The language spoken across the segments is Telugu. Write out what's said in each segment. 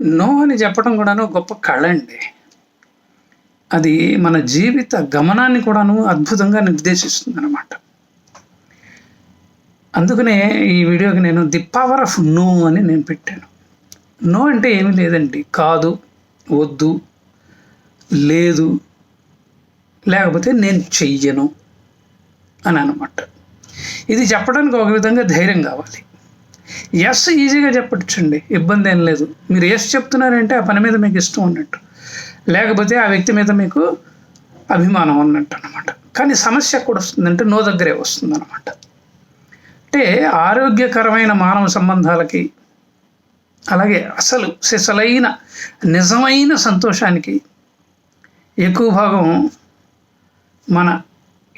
నో అని చెప్పడం కూడాను గొప్ప కళ అండి అది మన జీవిత గమనాన్ని కూడాను అద్భుతంగా నిర్దేశిస్తుంది అనమాట అందుకనే ఈ వీడియోకి నేను ది పవర్ ఆఫ్ నో అని నేను పెట్టాను. నో అంటే ఏమీ లేదండి. కాదు వద్దు లేదు లేకపోతే నేను చెయ్యను అని అనమాట ఇది చెప్పడానికి ఒక విధంగా ధైర్యం కావాలి. ఎస్ ఈజీగా చెప్పచ్చండి. ఇబ్బంది ఏం లేదు. మీరు ఎస్ చెప్తున్నారంటే ఆ పని మీద మీకు ఇష్టం ఉన్నట్టు. లేకపోతే ఆ వ్యక్తి మీద మీకు అభిమానం ఉన్నట్టు అనమాట కానీ సమస్య కూడా వస్తుందంటే నో దగ్గరే వస్తుంది అనమాట అంటే ఆరోగ్యకరమైన మానవ సంబంధాలకి అలాగే అసలు సిసలైన నిజమైన సంతోషానికి ఎక్కువ భాగం మన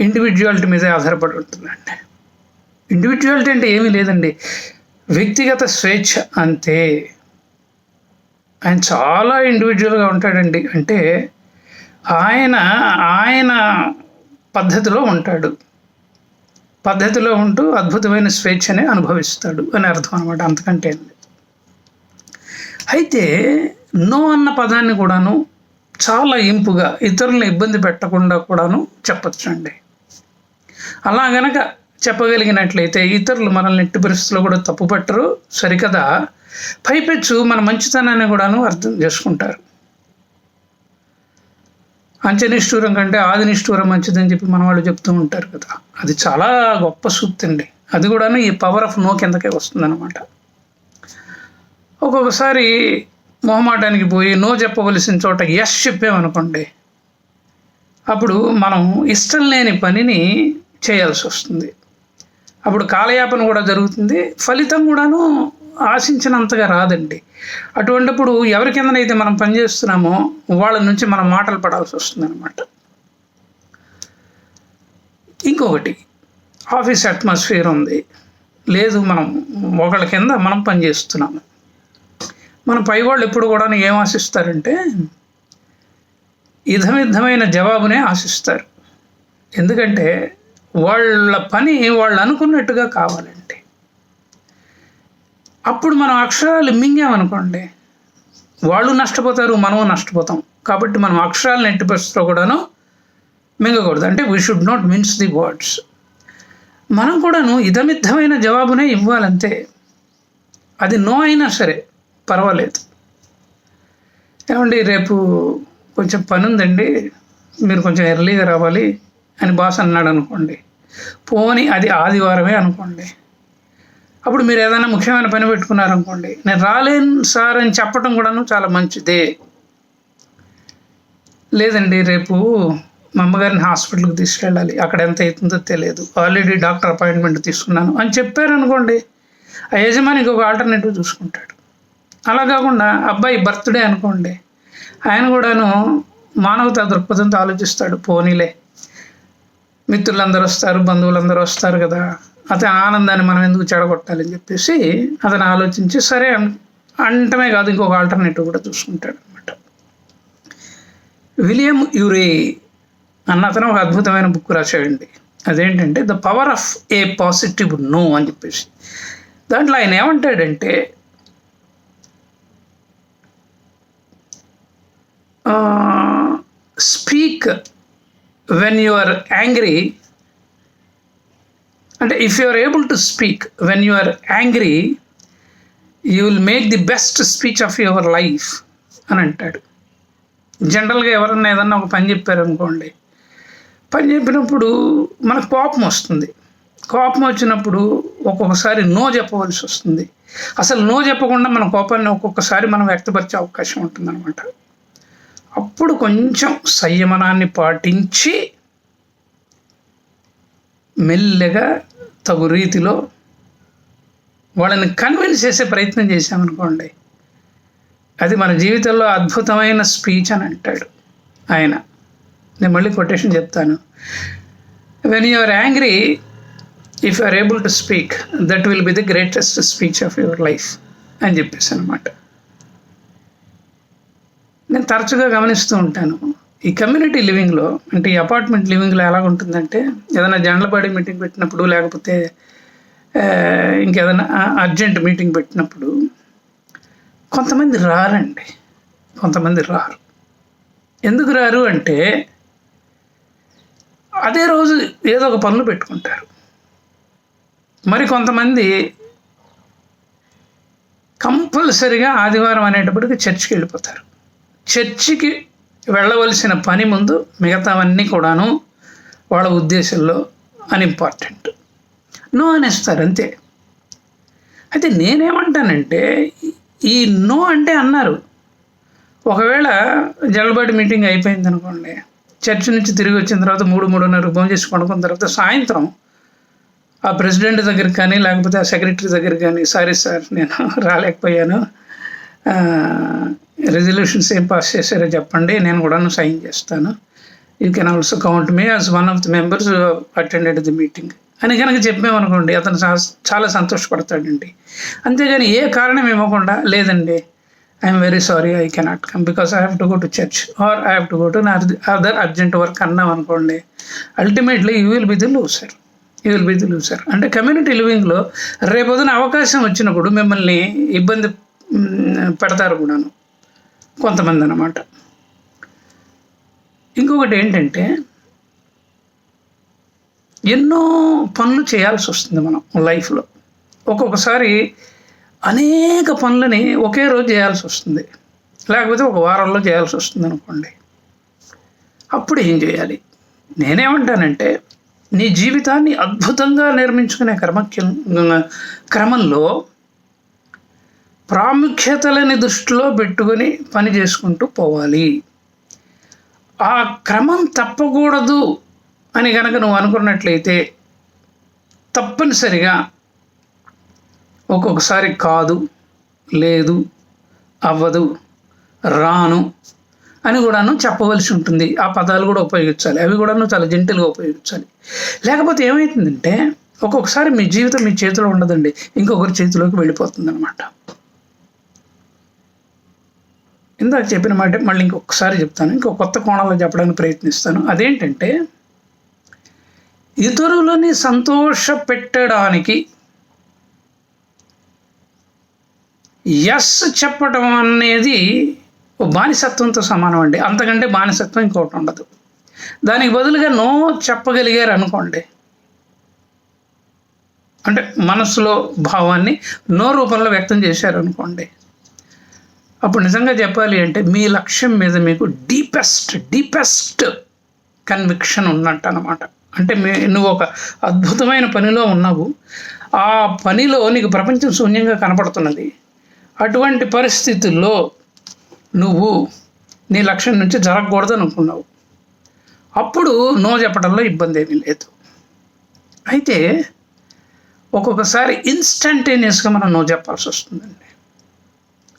ఇండివిజువాలిటీ మీదే ఆధారపడి ఉంటుందండి. ఇండివిజువాలిటీ అంటే ఏమీ లేదండి. వ్యక్తిగత స్వేచ్ఛ అంతే ఆయన చాలా ఇండివిజువల్గా ఉంటాడండి. అంటే ఆయన ఆయన పద్ధతిలో ఉంటాడు. పద్ధతిలో ఉంటూ అద్భుతమైన స్వేచ్ఛని అనుభవిస్తాడు అని అర్థం అనమాట అంతకంటే అయితే నో అన్న పదాన్ని కూడాను చాలా ఇంపుగా ఇతరులను ఇబ్బంది పెట్టకుండా కూడాను చెప్పచ్చండి. అలా గనక చెప్పగలిగినట్లయితే ఇతరులు మనల్ని ఎట్టి పరిస్థితుల్లో కూడా తప్పు పెట్టరు సరికదా? పైపెచ్చు మన మంచితనాన్ని కూడాను అర్థం చేసుకుంటారు. అంచనిష్ఠూరం కంటే ఆది నిష్ఠూరం మంచిదని చెప్పి మన వాళ్ళు చెప్తూ ఉంటారు కదా. అది చాలా గొప్ప సూక్తి అండి. అది కూడాను ఈ పవర్ ఆఫ్ నో కిందకే వస్తుందన్నమాట. ఒక్కొక్కసారి మొహమాటానికి పోయి నో చెప్పవలసిన చోట ఎస్ చెప్పామనుకోండి అప్పుడు మనం ఇష్టం లేని పనిని చేయాల్సి వస్తుంది. అప్పుడు కాలయాపన కూడా జరుగుతుంది. ఫలితం కూడాను ఆశించినంతగా రాదండి. అటువంటిప్పుడు ఎవరి కిందనైతే మనం పనిచేస్తున్నామో వాళ్ళ నుంచి మనం మాటలు పడాల్సి వస్తుంది అనమాట ఇంకొకటి ఆఫీస్ అట్మాస్ఫియర్ ఉంది. లేదు మనం ఒకళ్ళ కింద మనం పనిచేస్తున్నాము మన పై వాళ్ళు ఎప్పుడు కూడా ఏం ఆశిస్తారంటే ఇధమిద్ధమైన జవాబునే ఆశిస్తారు. ఎందుకంటే వాళ్ళ పని వాళ్ళు అనుకున్నట్టుగా కావాలండి అప్పుడు మనం అక్షరాలు మింగామనుకోండి వాళ్ళు నష్టపోతారు మనము నష్టపోతాం. కాబట్టి మనం అక్షరాలను ఎట్టి పరిస్థితిలో కూడాను మింగకూడదు. అంటే we should not mince the words మనం కూడాను ఇదమిద్దమైన జవాబునే ఇవ్వాలంతే అది నో అయినా సరే పర్వాలేదు. ఏమండి రేపు కొంచెం పని ఉందండి మీరు కొంచెం ఎర్లీగా రావాలి. అని బాస్ అన్నాడు అనుకోండి. పోని అది ఆదివారమే అనుకోండి. అప్పుడు మీరు ఏదైనా ముఖ్యమైన పని పెట్టుకున్నారనుకోండి నేను రాలేను సార్ అని చెప్పడం కూడాను చాలా మంచిదే. లేదండి రేపు మా అమ్మగారిని హాస్పిటల్కి తీసుకెళ్ళాలి. అక్కడ ఎంత అవుతుందో తెలియదు. ఆల్రెడీ డాక్టర్ అపాయింట్మెంట్ తీసుకున్నాను అని చెప్పారనుకోండి ఆ యజమాని ఇంకొక ఆల్టర్నేటివ్ చూసుకుంటాడు. అలా కాకుండా అబ్బాయి బర్త్డే అనుకోండి ఆయన కూడాను మానవతా దృక్పథంతో ఆలోచిస్తాడు పోనీలే. మిత్రులందరూ వస్తారు బంధువులందరూ వస్తారు కదా. అతని ఆనందాన్ని మనం ఎందుకు చెడగొట్టాలని చెప్పేసి అతను ఆలోచించి సరే అంటమే కాదు ఇంకొక ఆల్టర్నేటివ్ కూడా చూసుకుంటాడు అనమాట విలియం యూరే అన్న అతను ఒక అద్భుతమైన బుక్ రాశాడండి. అదేంటంటే the power of a positive no అని చెప్పేసి. దాంట్లో ఆయన ఏమంటాడంటే speak when you are angry అంటే if you are able to speak when you are angry you will make the best speech of your life అని అంటాడు. జనరల్గా ఎవరన్నా ఏదన్నా ఒక పని చెప్పారనుకోండి పని చెప్పినప్పుడు మనకు కోపం వస్తుంది. కోపం వచ్చినప్పుడు ఒక్కొక్కసారి నో చెప్పవలసి వస్తుంది. అసలు నో చెప్పకుండా మన కోపాన్ని ఒక్కొక్కసారి మనం వ్యక్తపరిచే అవకాశం ఉంటుందన్నమాట. అప్పుడు కొంచెం సంయమనాన్ని పాటించి మెల్లగా తగు రీతిలో వాళ్ళని కన్విన్స్ చేసే ప్రయత్నం చేశామనుకోండి అది మన జీవితంలో అద్భుతమైన స్పీచ్ అని అంటాడు ఆయన. నేను మళ్ళీ కొటేషన్ చెప్తాను. When your angry if you are able to speak that will be the greatest speech of your life అని చెప్పేసి అనమాట నేను తరచుగా గమనిస్తూ ఉంటాను. ఈ కమ్యూనిటీ లివింగ్లో అంటే ఈ అపార్ట్మెంట్ లివింగ్లో ఎలా ఉంటుందంటే ఏదైనా జనలపాడి మీటింగ్ పెట్టినప్పుడు లేకపోతే ఇంకేదైనా అర్జెంట్ మీటింగ్ పెట్టినప్పుడు కొంతమంది రారండి. కొంతమంది రారు. ఎందుకు రారు అంటే అదే రోజు ఏదో ఒక పనులు పెట్టుకుంటారు. మరి కొంతమంది కంపల్సరిగా ఆదివారం అనేటప్పటికి చర్చికి వెళ్ళిపోతారు. చర్చికి వెళ్ళవలసిన పని ముందు మిగతావన్నీ కూడాను వాళ్ళ ఉద్దేశంలో అన్ఇంపార్టెంట్ నో అనేస్తారు అంతే. అయితే నేనేమంటానంటే ఈ నో అంటే అన్నారు. ఒకవేళ జలబడి మీటింగ్ అయిపోయింది అనుకోండి చర్చి నుంచి తిరిగి వచ్చిన తర్వాత మూడు మూడున్నర భోజనం చేసి పడుకున్న తర్వాత సాయంత్రం ఆ ప్రెసిడెంట్ దగ్గర కానీ లేకపోతే ఆ సెక్రటరీ దగ్గర కానీ సారీ సార్ నేను రాలేకపోయాను. రెజల్యూషన్స్ ఏం పాస్ చేశారో చెప్పండి నేను కూడా సైన్ చేస్తాను. You can also count me as one of the members attended the meeting అని కనుక చెప్పామనుకోండి అతను చాలా సంతోషపడతాడండి. అంతేగాని ఏ కారణం ఇవ్వకుండా లేదండి I'm very sorry I cannot come because I have to go to church or I have to go to other urgent work అన్నాం అనుకోండి ultimately you will be the loser you will be the loser అంటే కమ్యూనిటీ లివింగ్లో రేపొద్దున అవకాశం వచ్చినప్పుడు మిమ్మల్ని ఇబ్బంది పెడతారు కూడాను. కొంతమంది అన్నమాట ఇంకొకటి ఏంటంటే ఎన్నో పనులు చేయాల్సి వస్తుంది మనం లైఫ్లో. ఒక్కొక్కసారి అనేక పనులని ఒకే రోజు చేయాల్సి వస్తుంది. లేకపోతే ఒక వారంలో చేయాల్సి వస్తుంది అనుకోండి. అప్పుడు ఏం చేయాలి? నేనేమంటానంటే నీ జీవితాన్ని అద్భుతంగా నిర్మించుకునే క్రమ క్రమంలో ప్రాముఖ్యతలని దృష్టిలో పెట్టుకొని పని చేసుకుంటూ పోవాలి. ఆ క్రమం తప్పకూడదు అని కనుక నువ్వు అనుకున్నట్లయితే తప్పనిసరిగా ఒక్కొక్కసారి కాదు లేదు అవ్వదు రాను అని కూడాను చెప్పవలసి ఉంటుంది. ఆ పదాలు కూడా ఉపయోగించాలి. అవి కూడాను చాలా జంటిల్గా ఉపయోగించాలి. లేకపోతే ఏమవుతుందంటే ఒక్కొక్కసారి మీ జీవితం మీ చేతిలో ఉండదండి. ఇంకొకరి చేతిలోకి వెళ్ళిపోతుంది అనమాట ఇందాక చెప్పిన మాట మళ్ళీ ఇంకొకసారి చెప్తాను ఇంకో కొత్త కోణంలో చెప్పడానికి ప్రయత్నిస్తాను. అదేంటంటే ఇతరులని సంతోష పెట్టడానికి ఎస్ చెప్పడం అనేది బానిసత్వంతో సమానం అండి. అంతకంటే బానిసత్వం ఇంకోటి ఉండదు. దానికి బదులుగా నో చెప్పగలిగారు అనుకోండి. అంటే మనసులో భావాన్ని నో రూపంలో వ్యక్తం చేశారు అనుకోండి. అప్పుడు నిజంగా చెప్పాలి అంటే మీ లక్ష్యం మీద మీకు డీపెస్ట్ డీపెస్ట్ కన్విక్షన్ ఉన్నట్టు అనమాట అంటే మీ నువ్వు ఒక అద్భుతమైన పనిలో ఉన్నావు. ఆ పనిలో నీకు ప్రపంచం శూన్యంగా కనపడుతున్నది. అటువంటి పరిస్థితుల్లో నువ్వు నీ లక్ష్యం నుంచి జరగకూడదు అనుకున్నావు. అప్పుడు నో చెప్పడంలో ఇబ్బంది ఏమీ లేదు. అయితే ఒక్కొక్కసారి ఇన్స్టంటేనియస్గా మనం నో చెప్పాల్సి వస్తుందండి.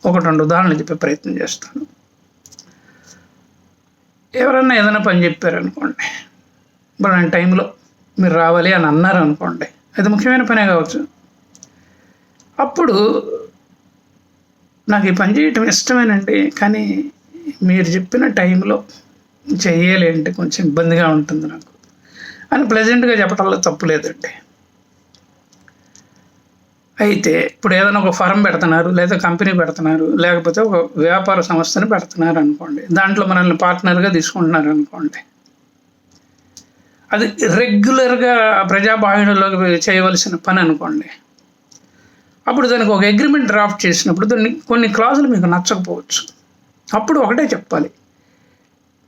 ఒక రెండు ఉదాహరణలు చెప్పే ప్రయత్నం చేస్తాను. ఎవరన్నా ఏదైనా పని చెప్పారనుకోండి ఇప్పుడు టైంలో మీరు రావాలి అని అన్నారు అనుకోండి అది ముఖ్యమైన పనే కావచ్చు. అప్పుడు నాకు ఈ పని చేయటం ఇష్టమేనండి కానీ మీరు చెప్పిన టైంలో చెయ్యాలి కొంచెం ఇబ్బందిగా ఉంటుంది నాకు. అని ప్లెజెంట్గా చెప్పడంలో తప్పు లేదండి. అయితే ఇప్పుడు ఏదైనా ఒక ఫరం పెడుతున్నారు లేదా కంపెనీ పెడుతున్నారు లేకపోతే ఒక వ్యాపార సంస్థని పెడుతున్నారు అనుకోండి దాంట్లో మనల్ని పార్ట్నర్గా తీసుకుంటున్నారు అనుకోండి. అది రెగ్యులర్గా ప్రజాబాహుళ్యంలోకి చేయవలసిన పని అనుకోండి. అప్పుడు దానికి ఒక అగ్రిమెంట్ డ్రాఫ్ట్ చేసినప్పుడు దాన్ని కొన్ని క్లాజులు మీకు నచ్చకపోవచ్చు. అప్పుడు ఒకటే చెప్పాలి.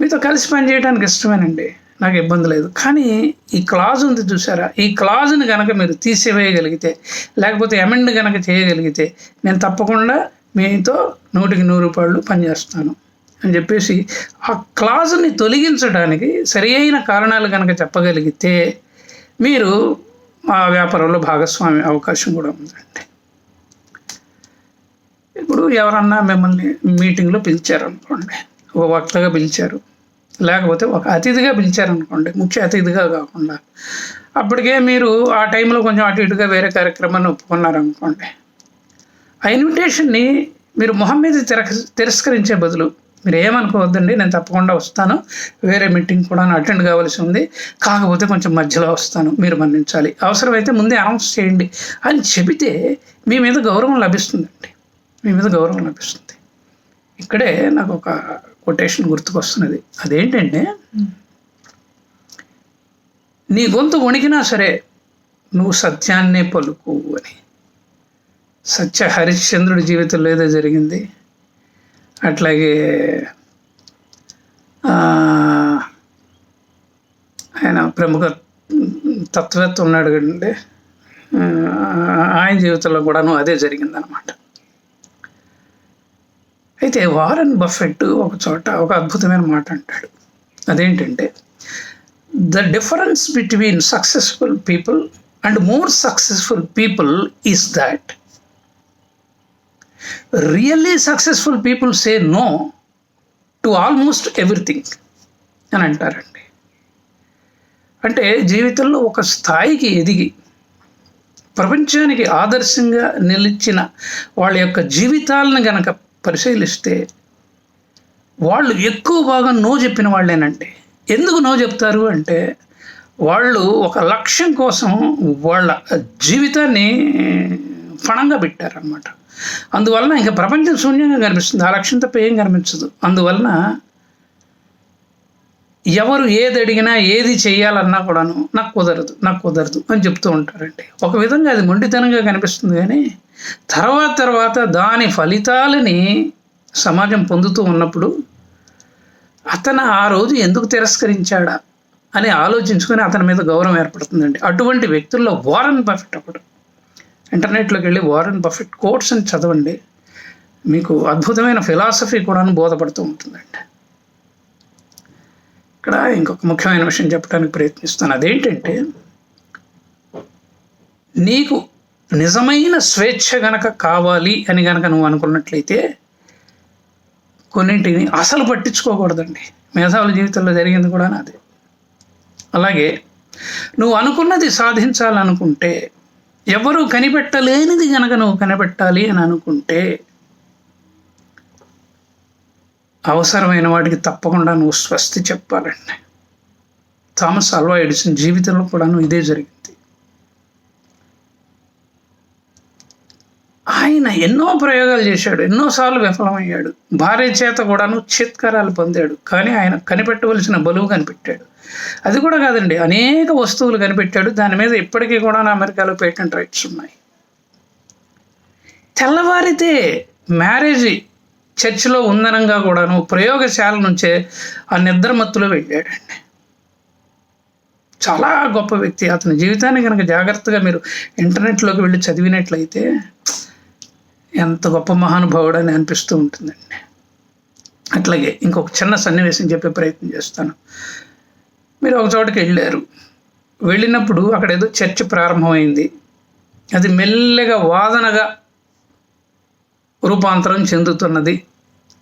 మీతో కలిసి పని చేయడానికి ఇష్టమేనండి. నాకు ఇబ్బంది లేదు. కానీ ఈ క్లాజ్ ఉంది చూసారా ఈ క్లాజ్ని కనుక మీరు తీసివేయగలిగితే లేకపోతే అమెండ్ కనుక చేయగలిగితే నేను తప్పకుండా మీతో నూటికి నూరు రూపాయలు పనిచేస్తాను అని చెప్పేసి ఆ క్లాజ్ని తొలగించడానికి సరి అయిన కారణాలు కనుక చెప్పగలిగితే మీరు మా వ్యాపారంలో భాగస్వామి అవకాశం కూడా ఉందండి. ఇప్పుడు ఎవరన్నా మిమ్మల్ని మీటింగ్లో పిలిచారనుకోండి ఒక వక్తగా పిలిచారు లేకపోతే ఒక అతిథిగా పిలిచారనుకోండి ముఖ్య అతిథిగా కాకుండా. అప్పటికే మీరు ఆ టైంలో కొంచెం అటు ఇటుగా వేరే కార్యక్రమాన్ని ఒప్పుకున్నారనుకోండి. ఆ ఇన్విటేషన్ని మీరు మొహం మీద తిరస్కరించే బదులు మీరు ఏమనుకోవద్దండి నేను తప్పకుండా వస్తాను వేరే మీటింగ్ కూడా అటెండ్ కావాల్సి ఉంది కాకపోతే కొంచెం మధ్యలో వస్తాను మీరు మన్నించాలి. అవసరమైతే ముందే అనౌన్స్ చేయండి అని చెబితే మీ మీద గౌరవం లభిస్తుందండి. మీ మీద గౌరవం లభిస్తుంది. ఇక్కడే నాకు ఒక కొటేషన్ గుర్తుకొస్తున్నది. అదేంటంటే నీ గొంతు వణికినా సరే నువ్వు సత్యాన్నే పలుకు అని. సత్య హరిశ్చంద్రుడి జీవితంలో ఏదో జరిగింది. అట్లాగే ఆయన ప్రముఖ తత్వవేత్త ఉన్నాడు కదండి. ఆయన జీవితంలో కూడాను అదే జరిగిందనమాట అయితే వారన్ బఫెట్ ఒక చోట ఒక అద్భుతమైన మాట అంటాడు. అదేంటంటే the difference between successful people and more successful people is that. Really successful people say no to almost everything అని అంటారండి. అంటే జీవితంలో ఒక స్థాయికి ఎదిగి ప్రపంచానికి ఆదర్శంగా నిలిచిన వాళ్ళ యొక్క జీవితాలను గనక పరిశీలిస్తే వాళ్ళు ఎక్కువ భాగం నో చెప్పిన వాళ్ళేనండి ఎందుకు నో చెప్తారు అంటే వాళ్ళు ఒక లక్ష్యం కోసం వాళ్ళ జీవితాన్ని ఫణంగా పెట్టారనమాట అందువలన ఇంకా ప్రపంచం శూన్యంగా కనిపిస్తుంది. ఆ లక్ష్యం తప్ప ఏం కనిపించదు. అందువలన ఎవరు ఏది అడిగినా ఏది చేయాలన్నా కూడాను నాకు కుదరదు నాకు కుదరదు అని చెప్తూ ఉంటారండి. ఒక విధంగా అది మొండితనంగా కనిపిస్తుంది కానీ తర్వాత తర్వాత దాని ఫలితాలని సమాజం పొందుతూ ఉన్నప్పుడు అతను ఆ రోజు ఎందుకు తిరస్కరించాడా అని ఆలోచించుకొని అతని మీద గౌరవం ఏర్పడుతుందండి. అటువంటి వ్యక్తుల్లో వారన్ బఫెట్ ఒకడు. ఇంటర్నెట్లోకి వెళ్ళి వారన్ బఫెట్ కోట్స్ అని చదవండి. మీకు అద్భుతమైన ఫిలాసఫీ కూడాను బోధపడుతూ ఉంటుందండి. ఇక్కడ ఇంకొక ముఖ్యమైన విషయం చెప్పడానికి ప్రయత్నిస్తాను. అదేంటంటే నీకు నిజమైన స్వేచ్ఛ గనక కావాలి అని గనక నువ్వు అనుకున్నట్లయితే కొన్నింటిని అసలు పట్టించుకోకూడదండి. మేధావుల జీవితంలో జరిగింది కూడా నాది. అలాగే నువ్వు అనుకున్నది సాధించాలనుకుంటే ఎవరు కనిపెట్టలేనిది గనక నువ్వు కనిపెట్టాలి అని అనుకుంటే అవసరమైన వాటికి తప్పకుండా నువ్వు స్వస్తి చెప్పాలండి. థామస్ అల్వా ఎడిసన్ జీవితంలో కూడాను ఇదే జరిగింది. ఆయన ఎన్నో ప్రయోగాలు చేశాడు ఎన్నోసార్లు విఫలమయ్యాడు. భార్య చేత కూడాను చిత్కారాలు పొందాడు కానీ ఆయన కనిపెట్టవలసిన బలువు కనిపెట్టాడు. అది కూడా కాదండి అనేక వస్తువులు కనిపెట్టాడు. దాని మీద ఇప్పటికీ కూడా అమెరికాలో పేటెంట్ రైట్స్ ఉన్నాయి. తెల్లవారితే మ్యారేజ్ చర్చిలో ఉందనంగా కూడాను ప్రయోగశాల నుంచే ఆ నిద్రమత్తులో వెళ్ళాడండి. చాలా గొప్ప వ్యక్తి. అతని జీవితాన్ని కనుక జాగ్రత్తగా మీరు ఇంటర్నెట్లోకి వెళ్ళి చదివినట్లయితే ఎంత గొప్ప మహానుభావుడు అని అనిపిస్తూ ఉంటుందండి. అట్లాగే ఇంకొక చిన్న సన్నివేశం చెప్పే ప్రయత్నం చేస్తాను. మీరు ఒక చోటకి వెళ్ళారు. వెళ్ళినప్పుడు అక్కడ ఏదో చర్చ్ ప్రారంభమైంది. అది మెల్లగా వాదనగా రూపాంతరం చెందుతున్నది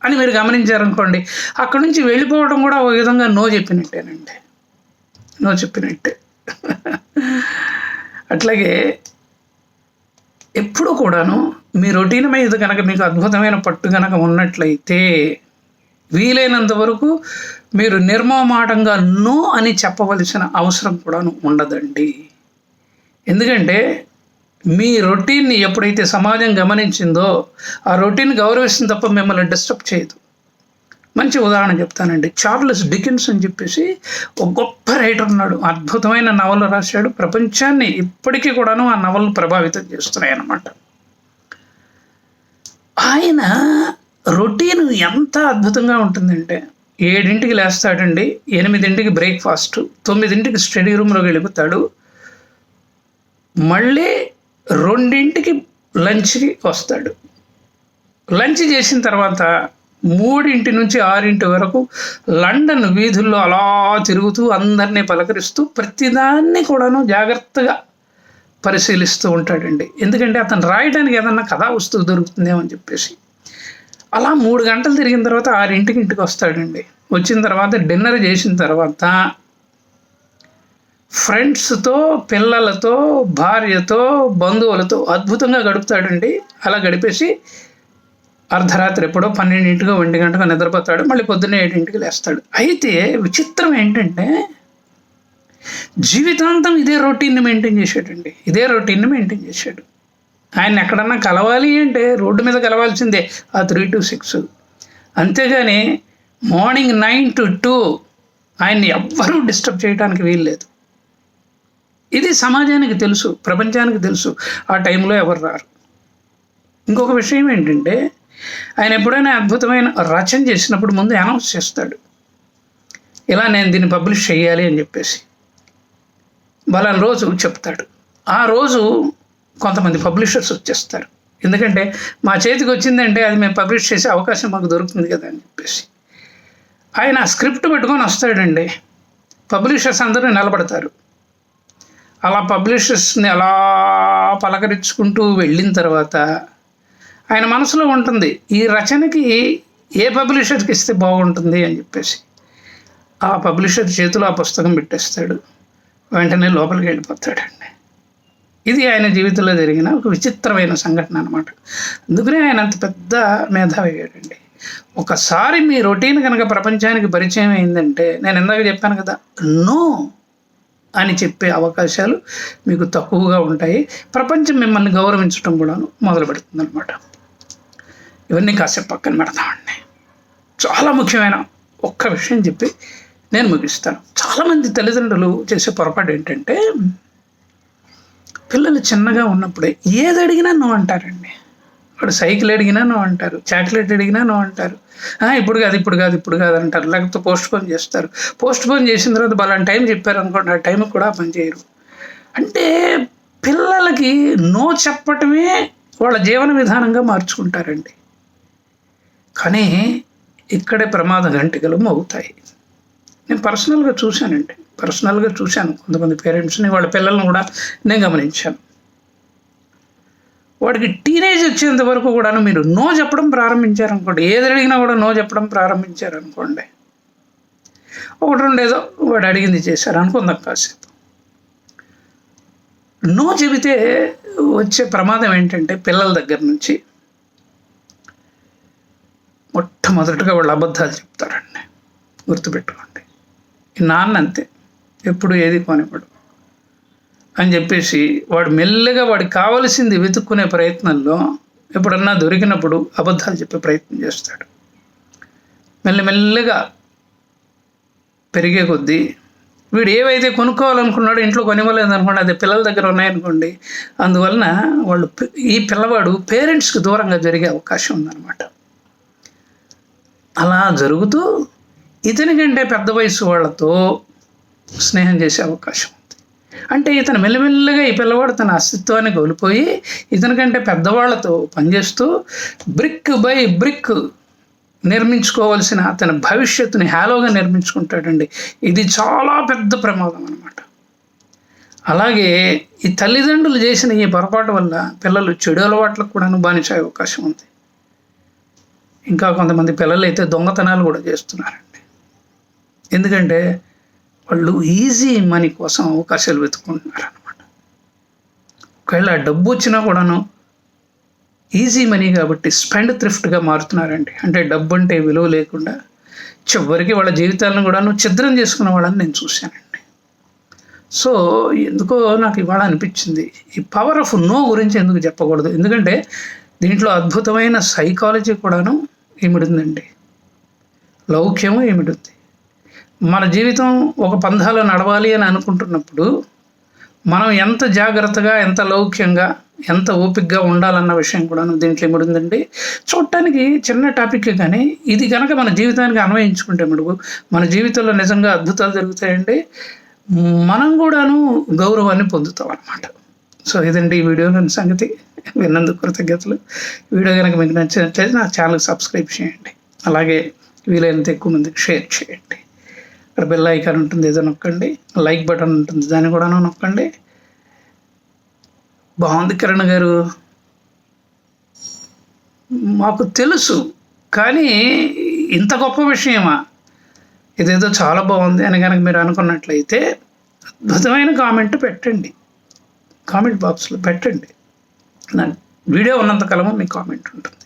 అని మీరు గమనించారనుకోండి అక్కడి నుంచి వెళ్ళిపోవడం కూడా ఒక విధంగా నో చెప్పినట్టేనండి. నో చెప్పినట్టే. అట్లాగే ఎప్పుడు కూడాను మీ రొటీన్ మీద కనుక మీకు అద్భుతమైన పట్టు కనుక ఉన్నట్లయితే వీలైనంత వరకు మీరు నిర్మమాటంగా నో అని చెప్పవలసిన అవసరం కూడాను ఉండదండి. ఎందుకంటే మీ రొటీన్ని ఎప్పుడైతే సమాజం గమనించిందో ఆ రొటీన్ గౌరవిస్తుంది తప్ప మిమ్మల్ని డిస్టర్బ్ చేయదు. మంచి ఉదాహరణ చెప్తానండి. చార్లెస్ డికిన్స్ అని చెప్పేసి ఒక గొప్ప రైటర్ ఉన్నాడు. అద్భుతమైన నవలు రాశాడు. ప్రపంచాన్ని ఇప్పటికీ కూడాను ఆ నవలు ప్రభావితం చేస్తున్నాయి అన్నమాట. ఆయన రొటీన్ ఎంత అద్భుతంగా ఉంటుందంటే ఏడింటికి లేస్తాడండి ఎనిమిదింటికి బ్రేక్ఫాస్ట్ తొమ్మిదింటికి స్టడీ రూమ్లోకి వెళ్ళిపోతాడు. మళ్ళీ రెండింటికి లంచ్కి వస్తాడు. లంచ్ చేసిన తర్వాత మూడింటి నుంచి ఆరింటి వరకు లండన్ వీధుల్లో అలా తిరుగుతూ అందరినీ పలకరిస్తూ ప్రతిదాన్ని కూడాను జాగ్రత్తగా పరిశీలిస్తూ ఉంటాడండి. ఎందుకంటే అతను రాయడానికి ఏదన్నా కథా వస్తువు దొరుకుతుందేమో అని చెప్పేసి. అలా మూడు గంటలు తిరిగిన తర్వాత ఆరింటికి ఇంటికి వస్తాడండి. వచ్చిన తర్వాత డిన్నర్ చేసిన తర్వాత ఫ్రెండ్స్తో పిల్లలతో భార్యతో బంధువులతో అద్భుతంగా గడుపుతాడండి. అలా గడిపేసి అర్ధరాత్రి ఎప్పుడో పన్నెండింటిగా ఒంటి గంటగా నిద్రపోతాడు. మళ్ళీ పొద్దున్నే ఏడింటికి లేస్తాడు. అయితే విచిత్రం ఏంటంటే జీవితాంతం ఇదే రొటీన్ని మెయింటైన్ చేశాడండి ఇదే రొటీన్ని మెయింటైన్ చేశాడు. ఆయన ఎక్కడన్నా కలవాలి అంటే రోడ్డు మీద కలవాల్సిందే. ఆ త్రీ టు సిక్స్. అంతేగాని మార్నింగ్ నైన్ టు టూ ఆయన్ని ఎవ్వరూ డిస్టర్బ్ చేయడానికి వీల్లేదు. ఇది సమాజానికి తెలుసు ప్రపంచానికి తెలుసు. ఆ టైంలో ఎవరు రారు? ఇంకొక విషయం ఏంటంటే ఆయన ఎప్పుడైనా అద్భుతమైన రచన చేసినప్పుడు ముందు అనౌన్స్ చేస్తాడు. ఇలా నేను దీన్ని పబ్లిష్ చేయాలి అని చెప్పేసి. బలం రోజు చెప్తాడు. ఆ రోజు కొంతమంది పబ్లిషర్స్ వచ్చేస్తారు. ఎందుకంటే మా చేతికి వచ్చిందంటే అది మేము పబ్లిష్ చేసే అవకాశం మాకు దొరుకుతుంది కదా అని చెప్పేసి. ఆయన స్క్రిప్ట్ పెట్టుకొని వస్తాడండి. పబ్లిషర్స్ అందరూ నిలబడతారు. అలా పబ్లిషర్స్ని అలా పలకరించుకుంటూ వెళ్ళిన తర్వాత ఆయన మనసులో ఉంటుంది ఈ రచనకి ఏ పబ్లిషర్కి ఇస్తే బాగుంటుంది అని చెప్పేసి. ఆ పబ్లిషర్ చేతిలో ఆ పుస్తకం పెట్టేస్తాడు వెంటనే లోపలికి వెళ్ళిపోతాడండి. ఇది ఆయన జీవితంలో జరిగిన ఒక విచిత్రమైన సంఘటన అనమాట అందుకనే ఆయన అంత పెద్ద మేధావి అయ్యాడండి. ఒకసారి మీ రొటీన్ కనుక ప్రపంచానికి పరిచయం అయిందంటే నేను ఇందాక చెప్పాను కదా నో! అని చెప్పే అవకాశాలు మీకు తక్కువగా ఉంటాయి. ప్రపంచం మిమ్మల్ని గౌరవించడం కూడాను మొదలు పెడుతుంది అనమాట ఇవన్నీ కాసేపు పక్కన పెడతామండి చాలా ముఖ్యమైన ఒక్క విషయం చెప్పి నేను ముగిస్తాను. చాలామంది తల్లిదండ్రులు చేసే పొరపాటు ఏంటంటే పిల్లలు చిన్నగా ఉన్నప్పుడే ఏది అడిగినా నువ్వు అంటారండి. వాడు సైకిల్ అడిగినా నువ్వు అంటారు చాక్లెట్ అడిగినా నువ్వు అంటారు. ఇప్పుడు కాదు ఇప్పుడు కాదు ఇప్పుడు కాదు అంటారు. లేకపోతే పోస్ట్ పోన్ చేస్తారు. పోస్ట్ పోన్ చేసిన తర్వాత బలం టైం చెప్పారు అనుకోండి ఆ టైం కూడా పని చేయరు. అంటే పిల్లలకి నో చెప్పటమే వాళ్ళ జీవన విధానంగా మార్చుకుంటారండి. కానీ ఇక్కడే ప్రమాద గంటికలు మోగుతాయి. నేను పర్సనల్గా చూశానండి. పర్సనల్గా చూశాను. కొంతమంది పేరెంట్స్ని వాళ్ళ పిల్లల్ని కూడా నేను గమనించాను. వాడికి టీనేజ్ వచ్చేంత వరకు కూడాను మీరు నో చెప్పడం ప్రారంభించారనుకోండి. ఏది అడిగినా కూడా నో చెప్పడం ప్రారంభించారనుకోండి. ఒకటి ఉండేదో వాడు అడిగింది చేశారు అనుకుందాం కాసేపు. నో చెబితే వచ్చే ప్రమాదం ఏంటంటే పిల్లల దగ్గర నుంచి మొట్టమొదటిగా వాళ్ళు అబద్ధాలు చెప్తారండి. గుర్తుపెట్టుకోండి. నాన్న అంతే. ఎప్పుడు ఏది కొనివ్వడు. అని చెప్పేసి వాడు మెల్లగా వాడికి కావలసింది వెతుక్కునే ప్రయత్నంలో ఎప్పుడన్నా దొరికినప్పుడు అబద్ధాలు చెప్పే ప్రయత్నం చేస్తాడు. మెల్లమెల్లగా పెరిగే కొద్దీ వీడు ఏవైతే కొనుక్కోవాలనుకున్నాడో ఇంట్లో కొనివ్వలేదు అనుకోండి అది పిల్లల దగ్గర ఉన్నాయనుకోండి అందువలన వాళ్ళు ఈ పిల్లవాడు పేరెంట్స్కి దూరంగా జరిగే అవకాశం ఉందన్నమాట. అలా జరుగుతూ ఇతని కంటే పెద్ద వయసు వాళ్ళతో స్నేహం చేసే అవకాశం అంటే ఇతను మెల్లమెల్లగా ఈ పిల్లవాడు తన అస్తిత్వాన్ని కోల్పోయి ఇతని కంటే పెద్దవాళ్ళతో పనిచేస్తూ బ్రిక్ బై బ్రిక్ నిర్మించుకోవాల్సిన అతని భవిష్యత్తుని హ్యాలోగా నిర్మించుకుంటాడండి. ఇది చాలా పెద్ద ప్రమాదం అనమాట అలాగే ఈ తల్లిదండ్రులు చేసిన ఈ పొరపాటు వల్ల పిల్లలు చెడు అలవాట్లకు కూడా బానిసే అవకాశం ఉంది. ఇంకా కొంతమంది పిల్లలు అయితే దొంగతనాలు కూడా చేస్తున్నారండి. ఎందుకంటే వాళ్ళు ఈజీ మనీ కోసం అవకాశాలు వెతుకుంటున్నారు అనమాట ఒకవేళ డబ్బు వచ్చినా కూడాను ఈజీ మనీ కాబట్టి స్పెండ్ థ్రిఫ్ట్గా మారుతున్నారండి. అంటే డబ్బు అంటే విలువ లేకుండా చివరికి వాళ్ళ జీవితాలను కూడాను ఛిద్రం చేసుకున్న వాళ్ళని నేను చూశానండి. సో ఎందుకో నాకు ఇవాళ అనిపించింది ఈ పవర్ ఆఫ్ నో గురించి ఎందుకు చెప్పకూడదు? ఎందుకంటే దీంట్లో అద్భుతమైన సైకాలజీ కూడాను ఏమిడుందండి? లౌక్యము ఏమిడుంది మన జీవితం ఒక పంధాలో నడవాలి అని అనుకుంటున్నప్పుడు మనం ఎంత జాగ్రత్తగా ఎంత లౌక్యంగా ఎంత ఓపికగా ఉండాలన్న విషయం కూడా దీంట్లో ఏమిడుందండి చూడటానికి చిన్న టాపిక్ కానీ ఇది కనుక మన జీవితానికి అన్వయించుకుంటే మటుకు మన జీవితంలో నిజంగా అద్భుతాలు జరుగుతాయండి. మనం కూడాను గౌరవాన్ని పొందుతాం అన్నమాట. సో ఇదండి ఈ వీడియోలోని సంగతి. విన్నందుకు కృతజ్ఞతలు. వీడియో కనుక మీకు నచ్చినట్లయితే నా ఛానల్ సబ్స్క్రైబ్ చేయండి. అలాగే వీలైనంత ఎక్కువ మందికి షేర్ చేయండి. ఇక్కడ బెల్ ఐకాన్ ఉంటుంది ఏదో నొక్కండి. లైక్ బటన్ ఉంటుంది దాన్ని కూడా నొక్కండి. బాగుంది కిరణ్ గారు. మాకు తెలుసు కానీ ఇంత గొప్ప విషయమా? ఇదేదో చాలా బాగుంది అని కనుక మీరు అనుకున్నట్లయితే అద్భుతమైన కామెంట్ పెట్టండి. కామెంట్ బాక్స్లో పెట్టండి. నా వీడియో ఉన్నంతకాలము మీ కామెంట్ ఉంటుంది.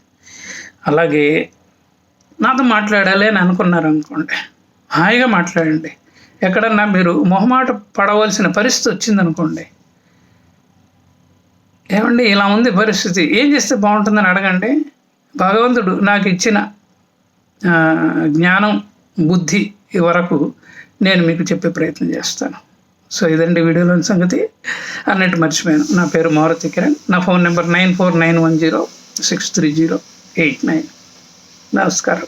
అలాగే నాతో మాట్లాడాలి అని అనుకున్నారు అనుకోండి హాయిగా మాట్లాడండి. ఎక్కడన్నా మీరు మొహమాట పడవలసిన పరిస్థితి వచ్చిందనుకోండి. ఏమండి ఇలా ఉంది పరిస్థితి ఏం చేస్తే బాగుంటుందని అడగండి. భగవంతుడు నాకు ఇచ్చిన జ్ఞానం బుద్ధి వరకు నేను మీకు చెప్పే ప్రయత్నం చేస్తాను. సో ఇదండి వీడియోలోని సంగతి. అన్నట్టు మర్చిపోయాను. నా పేరు మారుతి కిరణ్. నా phone number nine four nine one zero six three zero eight nine. నమస్కారం.